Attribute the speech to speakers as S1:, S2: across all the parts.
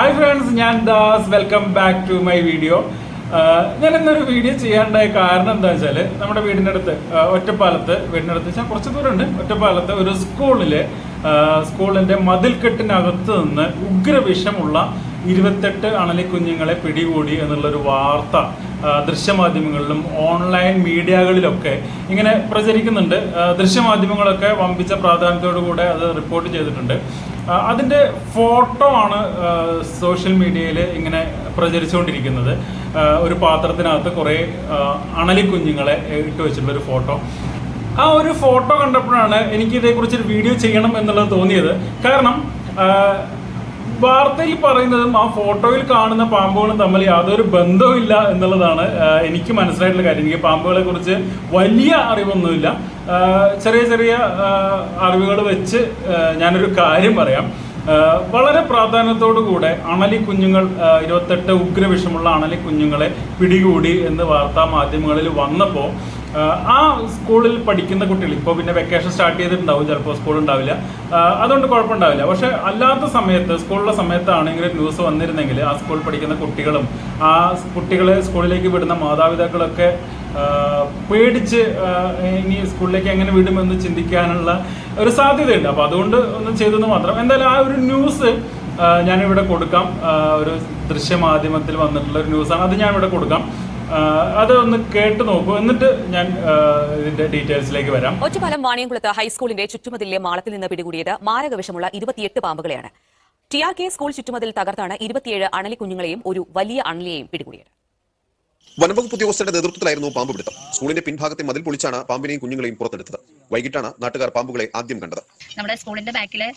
S1: Hi friends ഞാൻ Das. Welcome back to my video ഞാൻ ഇന്നൊരു വീഡിയോ ചെയ്യാനുണ്ടായ കാരണം എന്താ വെച്ചാൽ നമ്മുടെ വീടിന്റെ അടുത്ത് ഒറ്റപ്പാലത്ത് വീടിന്റെ അടുത്ത് വെച്ചാൽ കുറച്ച് ദൂരമുണ്ട്. ഒറ്റപ്പാലത്ത് ഒരു സ്കൂളിൽ സ്കൂളിന്റെ മതിൽക്കെട്ടിനകത്ത് നിന്ന് ഉഗ്രവിഷമുള്ള ഇരുപത്തെട്ട് അണലിക്കുഞ്ഞുങ്ങളെ പിടികൂടി എന്നുള്ളൊരു വാർത്ത ദൃശ്യമാധ്യമങ്ങളിലും ഓൺലൈൻ മീഡിയകളിലൊക്കെ ഇങ്ങനെ പ്രചരിക്കുന്നുണ്ട്. ദൃശ്യമാധ്യമങ്ങളൊക്കെ വമ്പിച്ച പ്രാധാന്യത്തോടു കൂടെ അത് റിപ്പോർട്ട് ചെയ്തിട്ടുണ്ട്. അതിന്റെ ഫോട്ടോ ആണ് സോഷ്യൽ മീഡിയയിൽ ഇങ്ങനെ പ്രചരിച്ചുകൊണ്ടിരിക്കുന്നത്. ഒരു പാത്രത്തിനകത്ത് കുറേ അണലി കുഞ്ഞുങ്ങളെ വെച്ചിട്ടുള്ള ഒരു ഫോട്ടോ. ആ ഒരു ഫോട്ടോ കണ്ടപ്പോഴാണ് എനിക്ക് ഇതേക്കുറിച്ച് ഒരു വീഡിയോ ചെയ്യണം എന്നുള്ളത് തോന്നിയത്. കാരണം വാർത്തയിൽ പറയുന്നതും ആ ഫോട്ടോയിൽ കാണുന്ന പാമ്പുകളും തമ്മിൽ യാതൊരു ബന്ധവുമില്ല എന്നുള്ളതാണ് എനിക്ക് മനസ്സിലായിട്ടുള്ള കാര്യം. എനിക്ക് പാമ്പുകളെ കുറിച്ച് വലിയ അറിവൊന്നുമില്ല. ചെറിയ ചെറിയ അറിവുകൾ വെച്ച് ഞാനൊരു കാര്യം പറയാം. വളരെ പ്രാധാന്യത്തോടു കൂടെ അണലി കുഞ്ഞുങ്ങൾ ഇരുപത്തെട്ട് ഉഗ്രവിഷമുള്ള അണലി കുഞ്ഞുങ്ങളെ പിടികൂടി എന്ന് വാർത്താ മാധ്യമങ്ങളിൽ വന്നപ്പോൾ ആ സ്കൂളിൽ പഠിക്കുന്ന കുട്ടികൾ ഇപ്പോൾ പിന്നെ വെക്കേഷൻ സ്റ്റാർട്ട് ചെയ്തിട്ടുണ്ടാവും ചിലപ്പോൾ സ്കൂൾ ഉണ്ടാവില്ല. അതുകൊണ്ട് കുഴപ്പമുണ്ടാവില്ല. പക്ഷെ അല്ലാത്ത സമയത്ത് സ്കൂളിലെ സമയത്താണെങ്കിൽ ന്യൂസ് വന്നിരുന്നെങ്കിൽ ആ സ്കൂളിൽ പഠിക്കുന്ന കുട്ടികളും ആ കുട്ടികളെ സ്കൂളിലേക്ക് വിടുന്ന മാതാപിതാക്കളൊക്കെ പേടിച്ച് ഇനി സ്കൂളിലേക്ക് എങ്ങനെ വിടുമെന്ന് ചിന്തിക്കാനുള്ള ഒരു സാധ്യതയുണ്ട്. അപ്പോൾ അതുകൊണ്ട് ഒന്നും ചെയ്തെന്ന് മാത്രം. എന്തായാലും ആ ഒരു ന്യൂസ് ഞാനിവിടെ കൊടുക്കാം. ഒരു ദൃശ്യമാധ്യമത്തിൽ വന്നിട്ടുള്ള ഒരു ന്യൂസാണ്. അത് ഞാൻ ഇവിടെ കൊടുക്കാം. ആ, അത് ഒന്ന് കേട്ട് നോക്കൂ. എന്നിട്ട് ഞാൻ ഇതിന്റെ ഡീറ്റെയിൽസിലേക്ക് വരാം.
S2: ഒറ്റപ്പാലം വാണിയംകുളത്ത് ഹൈസ്കൂളിന്റെ ചുറ്റുമതിലെ മാളത്തിൽ നിന്ന് പിടികൂടിയത് മാരകവിഷമുള്ള ഇരുപത്തിയെട്ട് പാമ്പുകളെയാണ്. ടി ആർ കെ സ്കൂൾ ചുറ്റുമതിൽ തകർത്താണ് ഇരുപത്തിയേഴ് അണലി കുഞ്ഞുങ്ങളെയും ഒരു വലിയ അണലിയെയും പിടികൂടിയത്.
S3: വനംവകുപ്പ് ഉദ്യോഗസ്ഥരുടെ നേതൃത്വത്തിലായിരുന്നു പാമ്പ് പിടുത്തം സ്കൂളിന്റെ പിൻഭാഗത്തെ മതിൽ പൊളിച്ചാണ് പാമ്പിനെയും കുഞ്ഞുങ്ങളെയും പുറത്തെടുത്തത്. വൈകിട്ടാണ് നാട്ടുകാർ പാമ്പുകളെ ആദ്യം കണ്ടത്.
S4: നമ്മുടെ സ്കൂളിന്റെ ബാക്കിലെ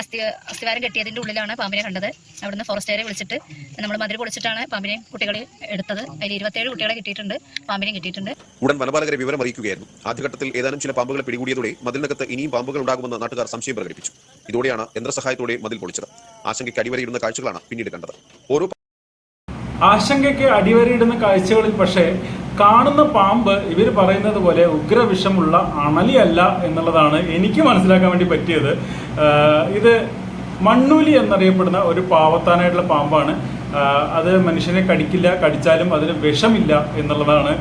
S4: അസ്ഥി അസ്ഥിവാരം കെട്ടിയതിന്റെ ഉള്ളിലാണ് പാമ്പിനെ കണ്ടത്. അവിടുന്ന് ഫോറസ്റ്റുകാരെ വിളിച്ചിട്ട് നമ്മൾ മതിൽ പൊളിച്ചിട്ടാണ് പാമ്പിനെയും കുട്ടികളെ എടുത്തത്. അതിൽ ഇരുപത്തേഴ് കുട്ടികളെ കിട്ടിയിട്ടുണ്ട്. പാമ്പിനെയും കിട്ടിയിട്ടുണ്ട്.
S3: ഉടൻ വനപാലകരെ വിവരം അറിയിക്കുകയായിരുന്നു. ആദ്യഘട്ടത്തിൽ ഏതാനും ചില പാമ്പുകളെ പിടികൂടിയതോടെ മതിലിനകത്ത് ഇനിയും പാമ്പുകൾ ഉണ്ടാകുമെന്ന് നാട്ടുകാർ സംശയം പ്രകടിപ്പിച്ചു. ഇതോടെയാണ് യന്ത്രസഹായത്തോടെ മതിൽ പൊളിച്ചത്. ആശങ്കയ്ക്ക് അടിവരയിടുന്ന കാഴ്ചകളാണ് പിന്നീട് കണ്ടത്. ഓരോ
S1: ആശങ്കയ്ക്ക് അടിവരയിടുന്ന കാഴ്ചകളിൽ പക്ഷേ കാണുന്ന പാമ്പ് ഇവർ പറയുന്നത് പോലെ ഉഗ്രവിഷമുള്ള അണലിയല്ല എന്നുള്ളതാണ് എനിക്ക് മനസ്സിലാക്കാൻ വേണ്ടി പറ്റിയത്. ഇത് മണ്ണൂലി എന്നറിയപ്പെടുന്ന ഒരു പാവത്താനായിട്ടുള്ള പാമ്പാണ്. അത് മനുഷ്യനെ കടിക്കില്ല കടിച്ചാലും അതിന് വിഷമില്ല എന്നുള്ളതാണ്.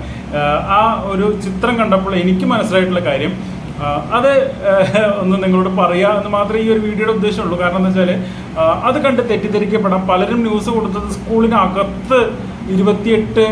S1: ആ ഒരു ചിത്രം കണ്ടപ്പോൾ എനിക്ക് മനസ്സിലായിട്ടുള്ള കാര്യം അത് ഒന്ന് നിങ്ങളോട് പറയാ എന്ന് മാത്രമേ ഈ ഒരു വീഡിയോയുടെ ഉദ്ദേശമുള്ളൂ. കാരണം എന്താ വെച്ചാൽ അത് കണ്ട് തെറ്റിദ്ധരിക്കപ്പെടാം. പലരും ന്യൂസ് കൊടുത്തത് സ്കൂളിനകത്ത് ഇരുപത്തിയെട്ട്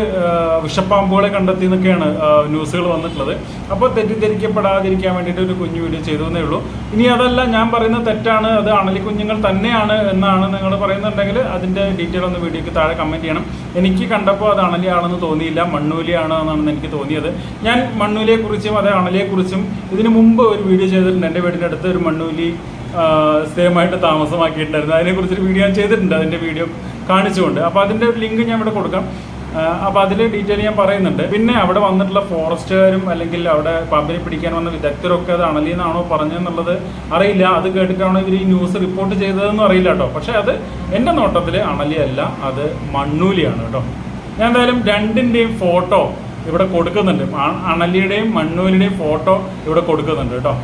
S1: വിഷപ്പാമ്പുകളെ കണ്ടെത്തി എന്നൊക്കെയാണ് ന്യൂസുകൾ വന്നിട്ടുള്ളത്. അപ്പോൾ തെറ്റിദ്ധരിക്കപ്പെടാതിരിക്കാൻ വേണ്ടിയിട്ട് ഒരു കുഞ്ഞു വീഡിയോ ചെയ്തു ഉള്ളൂ. ഇനി അതല്ല ഞാൻ പറയുന്ന തെറ്റാണ് അത് അണലി കുഞ്ഞുങ്ങൾ തന്നെയാണ് എന്നാണ് നിങ്ങൾ പറയുന്നുണ്ടെങ്കിൽ അതിന്റെ ഡീറ്റെയിൽ ഒന്ന് വീഡിയോക്ക് താഴെ കമന്റ് ചെയ്യണം. എനിക്ക് കണ്ടപ്പോൾ അത് അണലിയാണെന്ന് തോന്നിയില്ല മണ്ണൂലിയാണ് എന്നാണ് എനിക്ക് തോന്നിയത്. ഞാൻ മണ്ണൂലിയെക്കുറിച്ചും അതേ അണലിയെക്കുറിച്ചും ഇതിനു മുമ്പ് ഒരു വീഡിയോ ചെയ്തിട്ടുണ്ട്. എന്റെ വീടിന്റെ അടുത്ത് ഒരു മണ്ണൂലി സ്ഥിരമായിട്ട് താമസമാക്കിയിട്ടുണ്ടായിരുന്നു. അതിനെക്കുറിച്ചൊരു വീഡിയോ ഞാൻ ചെയ്തിട്ടുണ്ട്. അതിന്റെ വീഡിയോ കാണിച്ചുകൊണ്ട്. അപ്പോൾ അതിന്റെ ഒരു ലിങ്ക് ഞാൻ ഇവിടെ കൊടുക്കാം. അപ്പോൾ അതിൽ ഡീറ്റെയിൽ ഞാൻ പറയുന്നുണ്ട്. പിന്നെ അവിടെ വന്നിട്ടുള്ള ഫോറസ്റ്റുകാരും അല്ലെങ്കിൽ അവിടെ പാമ്പിനെ പിടിക്കാൻ വന്ന വിദഗ്ധരൊക്കെ അത് അണലിന്നാണോ പറഞ്ഞതെന്നുള്ളത് അറിയില്ല. അത് കേട്ടിട്ടാണോ ഇവർ ഈ ന്യൂസ് റിപ്പോർട്ട് ചെയ്തതെന്നും അറിയില്ല കേട്ടോ. പക്ഷേ അത് എന്റെ നോട്ടത്തിൽ അണലിയല്ല അത് മണ്ണൂലിയാണ് കേട്ടോ. ഞാൻ എന്തായാലും രണ്ടിന്റെയും ഫോട്ടോ ഇവിടെ കൊടുക്കുന്നുണ്ട്. അണലിയുടെയും മണ്ണൂലിയുടെയും ഫോട്ടോ ഇവിടെ കൊടുക്കുന്നുണ്ട് കേട്ടോ.